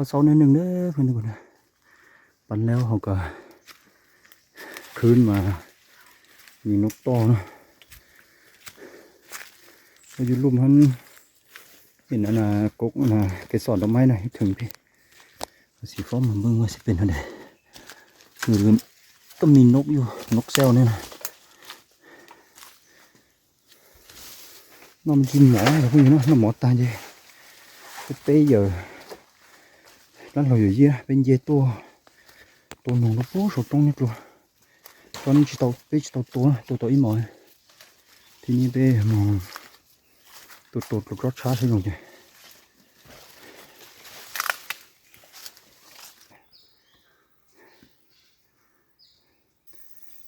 ปันเขาเสาหนิดหนึ่งเด้อเพื่อนทุกคนนะปันแล้วเขาก็คืนมา มีนกต่อเนาะเราอยู่ลุ่มหันเห็นอนนากกอันนะเกสรดอกไม้หน่อยถึงพี่เอาสีฟ้ามาเบิ่งว่าสิเป็นอะไรคือก็มีนกอยู่นกแซวเนี่ยนะ nó mình chim mỏ là cái gì nó nó mỏ ta gì cái tế giờ lan lo yo ye bên ye to to nong lo po so tong ni lo con chỉ tàu bé chỉ tàu to to to ít mỏi thì như bé mà tụt to rất rót chá thế rồi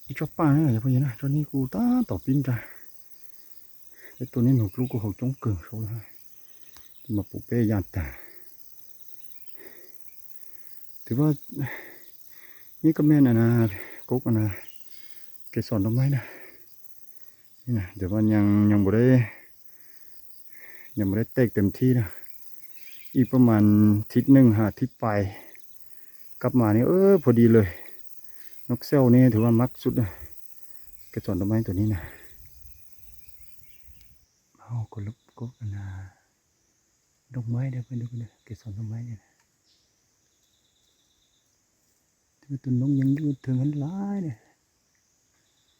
ít cho ba nữa vậy nè cho nên cô ta tàu pin ra cái tôi nên nộp lúc cô hậu chống cường số ha mà bố bé giàn tài ถือว่า นี่ก็แม่นอะนะกุ๊กอะนะเกสรดอกไม้นะนี่นะเดี๋ยวมันยังยังบ่ได้ยังบ่ได้แตกเต็มที่นะ อีกประมาณทิศหนึ่งหาทิศไป กลับมานี่เออพอดีเลย นกเซลนี่ถือว่ามักสุดนะเกสรดอกไม้ตัวนี้นะเอากลุกก็กันนะดอกไม้เดี๋ยวไปดูกันเลยเกสรดอกไม้เนี่ยนะที่ ต้นนกยังอยู่ถึงหันหลายเนี่ย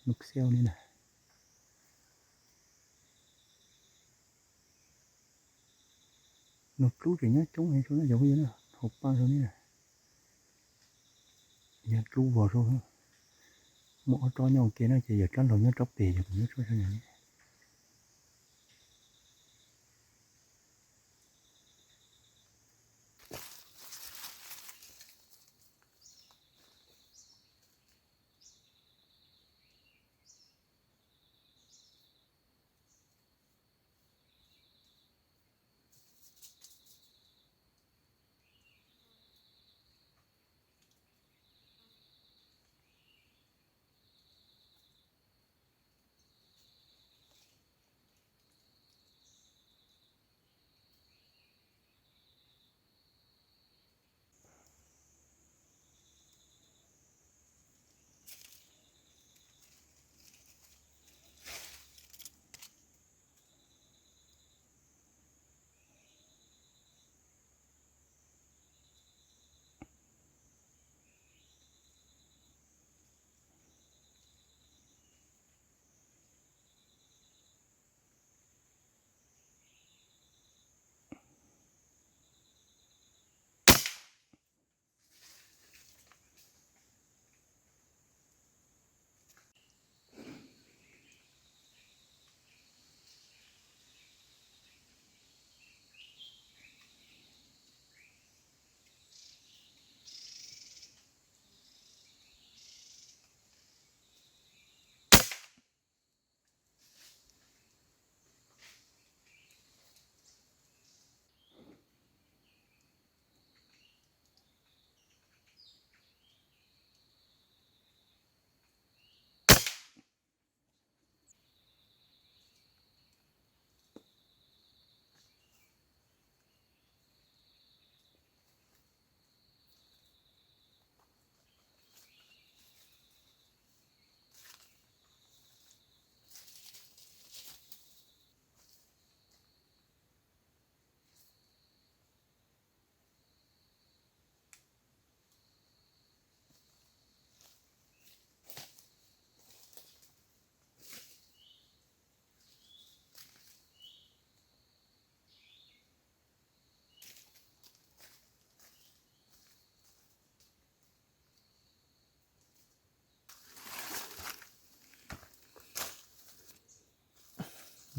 นกเซี่ยวนี่นะนกรู้ kiểu nhá chống hay chỗ nó giống như nó hộp ba rồi nè nhà รู้ vào rồi mỗi cho nhau kia nó chỉ giờ tránh rồi nhá tróc bì rồi nhá cho sao này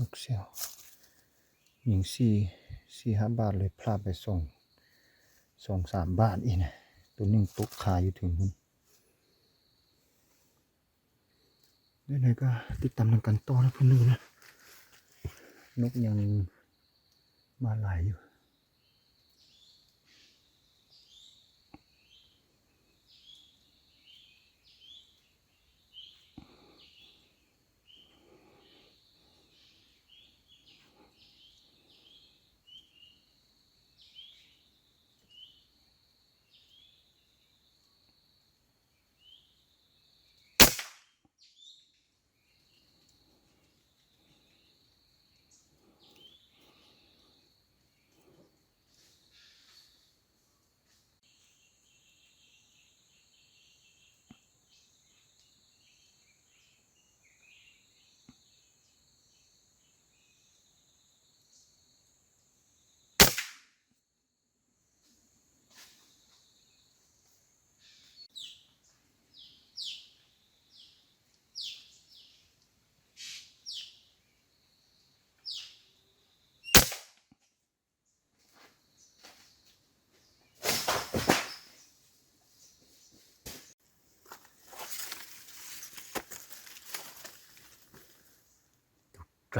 ลูกเสียวหญิงสี่สี่ห้าบาทเลยพลาดไปส่งส่งสามบาทอีกนะตัวหนึ่งตกขายอยู่ถึงคุณไหนๆก็ติดตามทางกันต่อนะเพื่อนนู้นะ นกยังมาหลายอยู่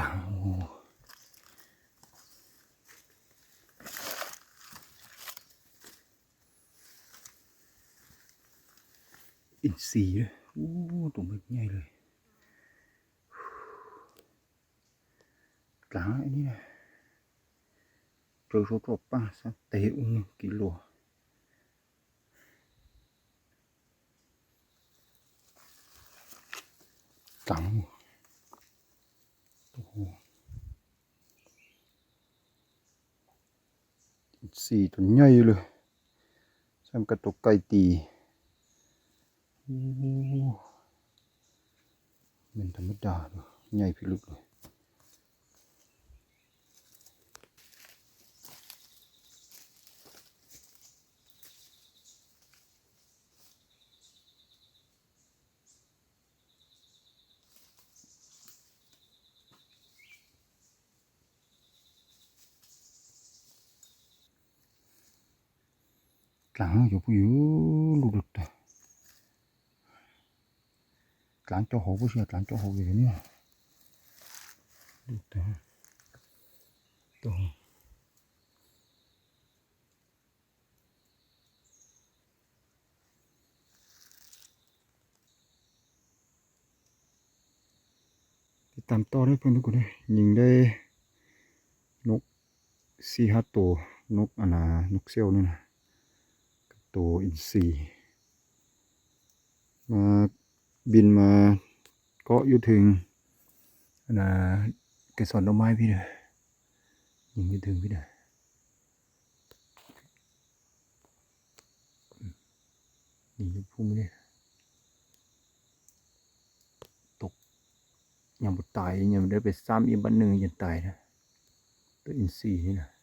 ลังโอ้อินซีย์เลยโอ้ตัวมันใหญ่เลยกลางอันนี้นะเจอโซโตป้าสักเตะอุ้งกิโลกลางโอ้โห สี่ตัวใหญ่เลยซ้ำกระตกไก่ตีเป็นธรรมดาเลยใหญ่พิลึกเลย Tlang yo pu yu lu được ta. Tlang cho hồ bu sia tlang cho hồ gì nè. Được ta. To. Cái tạm to đấy phương của đây nhìn đây nục si hát tổ nục à là nục siêu nữa nè ตัวอินทรีมาบินมาเกาะอยู่ถึงนะเกสรดอกไม้พี่เด้อยิงอยู่ถึงพี่เด้อยิงยู่พุ่งเนี่ยตกยังบ่ตายยังบ่ได้ไปซ้ำอีกบันหนึ่งยังตายนะตัวอินทรีนี่นะ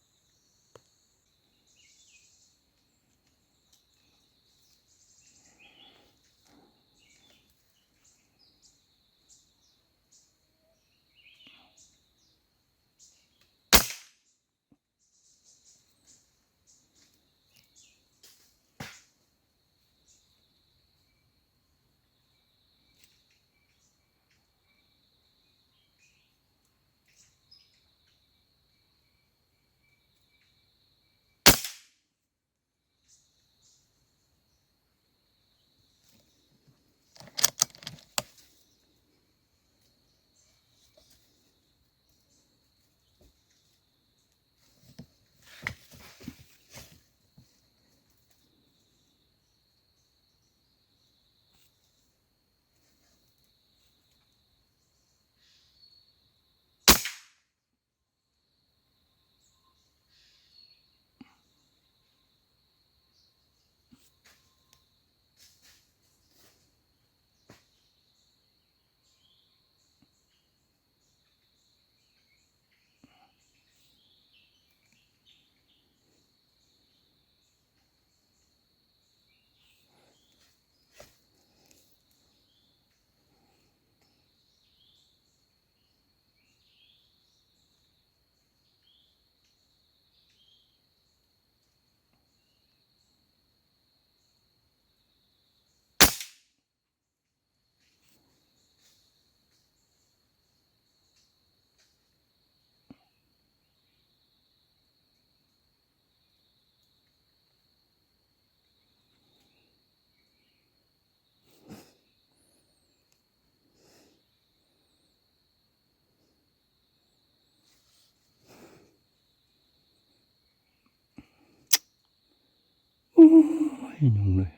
โอ้ยยุ่งเลย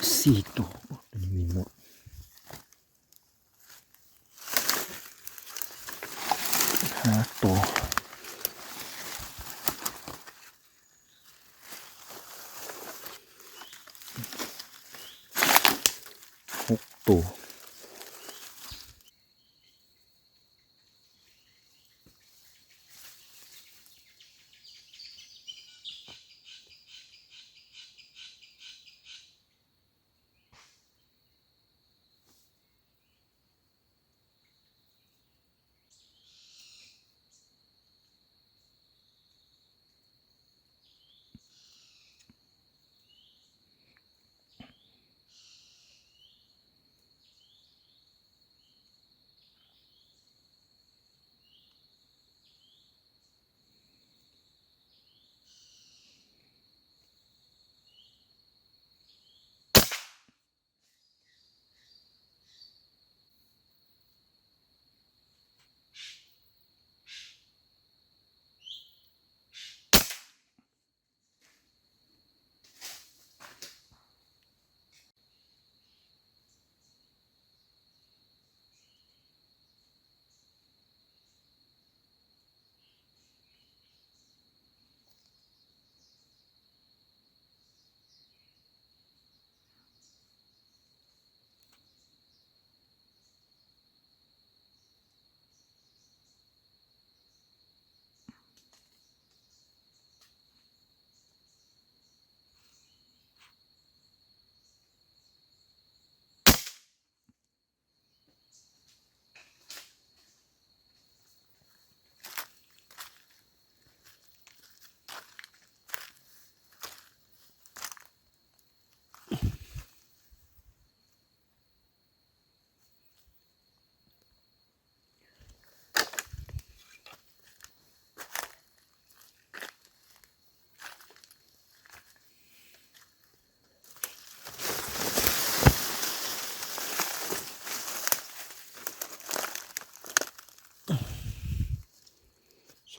โสี่ตัวตัวนี้มีหมดห้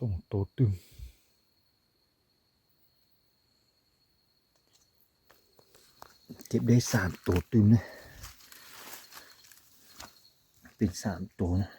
ส่งตัวตึง เก็บได้สามตัวตึงนะ เป็นสามตัวนะ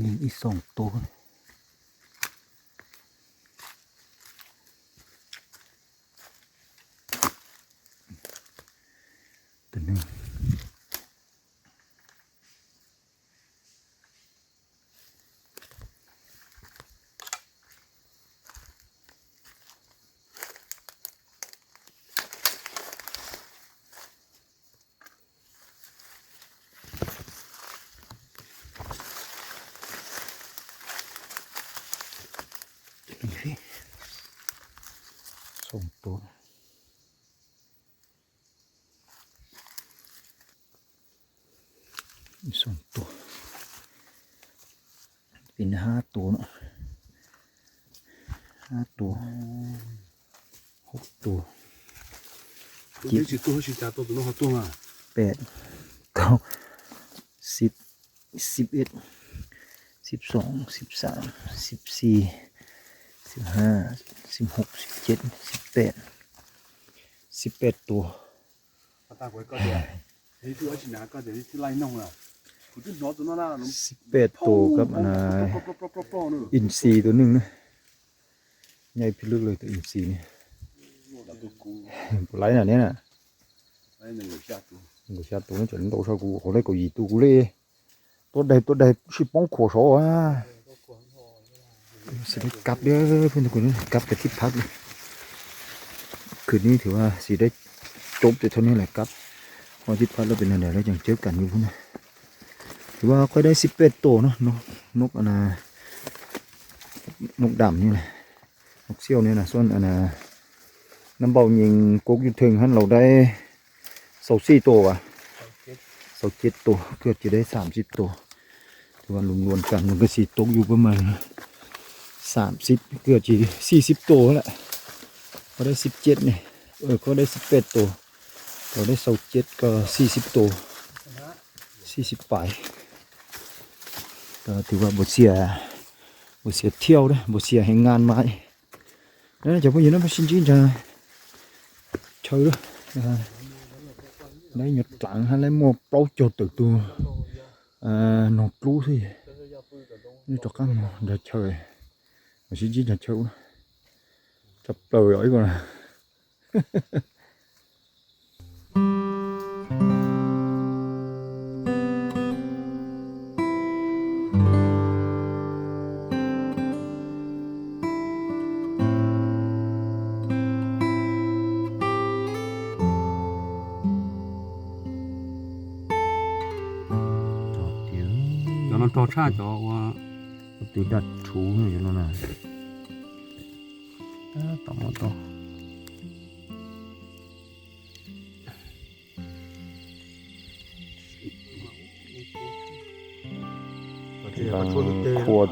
มีอีกสองตัวนะตัวหนึ่งนี่สิ ปูนนี่สองตัวเป็นห้าตัวเนาะห้าตัวหกตัวเจ็ดสิบตัวสิบตัวตัวน้องตัวมาแปดเก้าสิบสิบเอ็ดสิบสองสิบสามสิบสี่สิบห้าสิบหกสิบเจ็ดสิบ แปดสิบแปดตัว 啊，大鬼搞的，你就而且哪个的，你去来弄了，我就拿着那那弄， สิบแปดตัวกับอันนะ 啵啵啵啵啵呢， อินซีย์ตัวหนึ่งนะใหญ่พิลึกเลยตัวอินซีย์นี่ 我那个股， ปลาไหลน่ะเนี่ยน่ะ 来那个下毒，我下多那真多少股，后来个一度嘞，多大多大去帮ขอสอ่ะสิได้กลับเด้อเพื่อนทุกคนกลับไปที่พักเลย คืนนี้ถือว่าสิได้จบแต่เท่านี้แหละครับพอที่พักแล้วเป็นอะไรแล้วยังเจอกันอยู่พุ่นนะถือว่าค่อยได้สิบเป็ดตัวเนาะนกนกอันน่ะนกดำนี่แหละนกเซี่ยวเนี่ยนะส่วนอันน้ำเบายิงกกยู่ถึงหันเราได้เสาสี่ตัววะเสาเจ็ดตัวเกือบจะได้สามสิบตัวแต่ว่ารวมๆกันมันก็สีตกอยู่ประมาณสามสิบเกือบจะสี่สิบตัวแหละ ก็ได้สิบเจ็ดเนี่ยเออก็ได้สิบแปดตัวเราได้เสาเจ็ดก็สี่สิบตัวสี่สิบปลายก็ถือว่าบทเสียบทเสียเที่ยวนะบทเสียแห่งงานไม้แล้วจะพูดอย่างนั้นมาชินจินจะเชื่อนะ đấy nhật lặng hay lấy một bao cho từ từ à, nó lú thì như cho các mà để chơi mà chỉ chỉ là chơi chập chập đầu gửi con à cho nó to cha cho tôi đặt ờ, chú này cho nó nào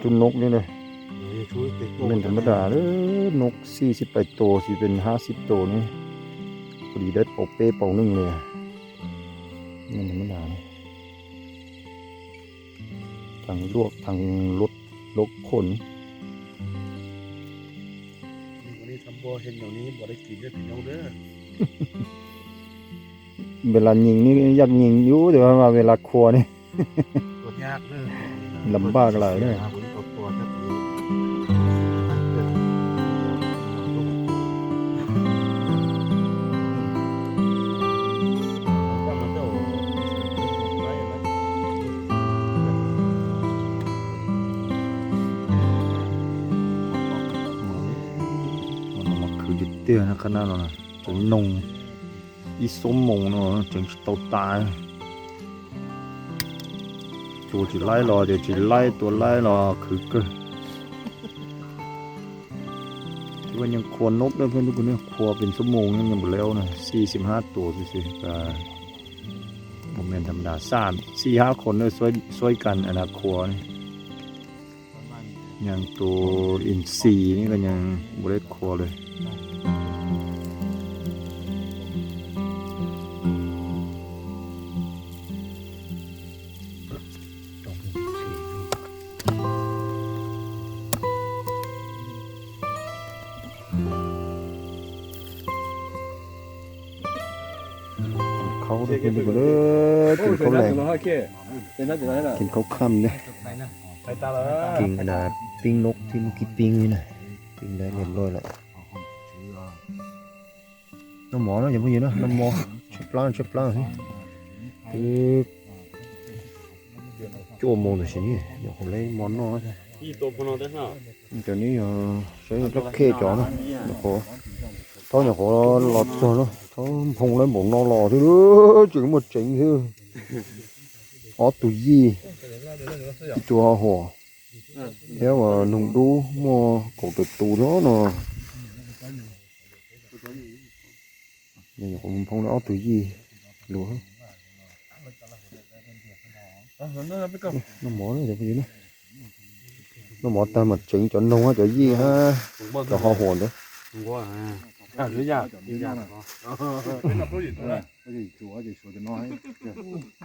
จุนนกนี่เลยเป็นธรรมดาเด้อนกสี่สิบแปดตัวสิเป็นห้าสิบตัวนี่พอดีได้เป่าเป้เป่าหนึ่งเลยอะมันธรรมดาเลยทางลวกทางรถลกขนวันนี้ทำบ่เห็นอย่างนี้บ่ได้กินได้พี่น้องเด้อเวลายิงนี่ยักยิงอยู่แต่ว่าเวลาครัวนี่ตัวยากเด้อลำบากหลายเลย ขนาดนั้นนะจนนงอีสมมงเนาะจนตัวตายตัวจีไล่รอเดี๋ยวจีไล่ตัวไล่รอคือเก็ที่ว่ายังควรนกด้วยเพื่อนทุกคนเนี่ยครัวเป็นชั่วโมงยังยังหมดแล้วนะสี่สิบห้าตัวสิก็โมเมนต์ธรรมดาสามสี่ห้าคนเนี่ยช่วยช่วยกันอนาครัวนี่อย่างตัวอินซีนี่ก็ยังบริครัวเลย กินเขาวค่ำเนี่ยไปตาละกินอันน่ะปิ้งนกที่เมื่อกี้ปิ้งนี่นะปิ้งได้เรียบร้อยแล้วน้ำหมอเนาะอย่าพูดเยอะเนาะน้ำหมอชุบปลาชุบปลาสิคือโจมมองแต่สิ่งนี้เดี๋ยวผมเล่นมอนเนาะอีตัวพนอได้ฮะ giờ ní sẽ rất khê chó nó nó khổ thôi nhỏ khổ lọt rồi nó thôi không lấy bộ no lò thôi nữa chỉ có một chỉnh thôi ó tụi gì chùa hồ theo mà nung đu mua cổ tự tù đó nó nhưng cũng không nó tụi gì lúa nó mỏ nó được gì nữa nó mỏ ta mà chỉnh cho nung á cho gì ha cho ho hồn đấy ผมว่าอ่าอ่าเดี๋ยวยากเดี๋ยวยากเนาะเป็นแบบผู้หญิงเลยผู้หญิงจัวจะชัวจะน้อยอีออเฟเราชีอ่อนว่าบ่ถือน้อยจะได้หลบครั้งน่าจะไปอยู่นะตัวอีชัวเราก็ชีเรา về đây จวนเขาตะกี้ไปเจอปุ๋ยหมอนสีเท่เจอย่าไปชิมว่าคา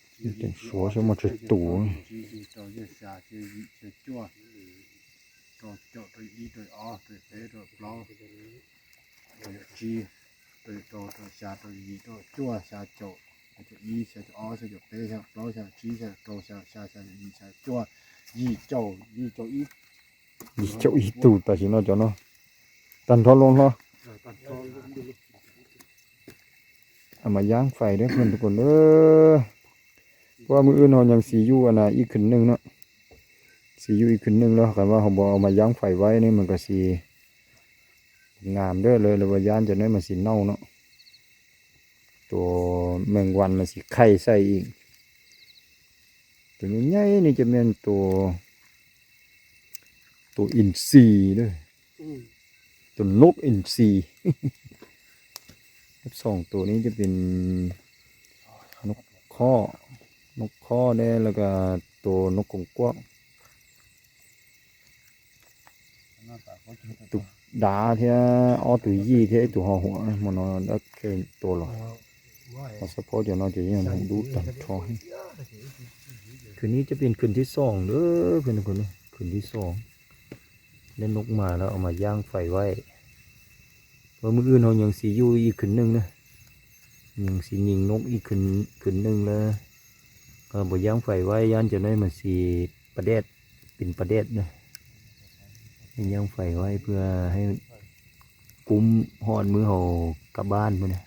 有点说什么这多。rồi cho tôi đi rồi o rồi thế rồi lo rồi chi rồi rồi rồi xa rồi gì rồi chua xa chỗ rồi y xa chỗ o xa chỗ thế xa lo xa chi xa rồi xa xa xa gì xa chua gì chỗ gì chỗ y gì chỗ y tụ ta chỉ nó cho nó tần thoát luôn thôi mà dáng phải đấy mình còn nữa ว่ามืออื่นหอายังสียู่อันนะอีกขึ้นหนึ่งเนาะสียู่อีกขึ้นหนึ่งแล้วกันว่าเขาบอกเอามาย้างไฟไว้นี่มันก็สีงามเด้อเลยเลยว่าย่านจะน้อยมาสีเน่าเนาะตัวเมืองวันมาสีไข่ใส่อีกตัวนี้ใหญ่นี่จะเป็นตัว ตัวอินทรีย์ด้วยตัวนกอินทรีย์สองตัวนี้จะเป็นนกข้อ นกข้อได้แล้วก็ตัวนกกงกวางตุกดาเทียออตุยี่เทียตุหอหัวมันนอนดักเกตัวหรอมาสะโพกตอย่างนอนจะยังดูตัดทองคืนนี้จะเป็นคืนที่สองเด้อเพื่อนทุกคนคืนที่สองเล่นนกมาแล้วเอามาย่างไฟไว้เพราะเมื่ออื่นเรายังสีอยู่อีกคืนหนึ่งนะยังสียิงนกอีกคืนคืนหนึ่งเลย ก็บ่ย่างไฟไว้ย้อนจะได้มาสีประเด็ดเป็นประเด็ดนะให้ย่างไฟไว้เพื่อให้กุ้มหอนมือหอกลับบ้านไปเนนะ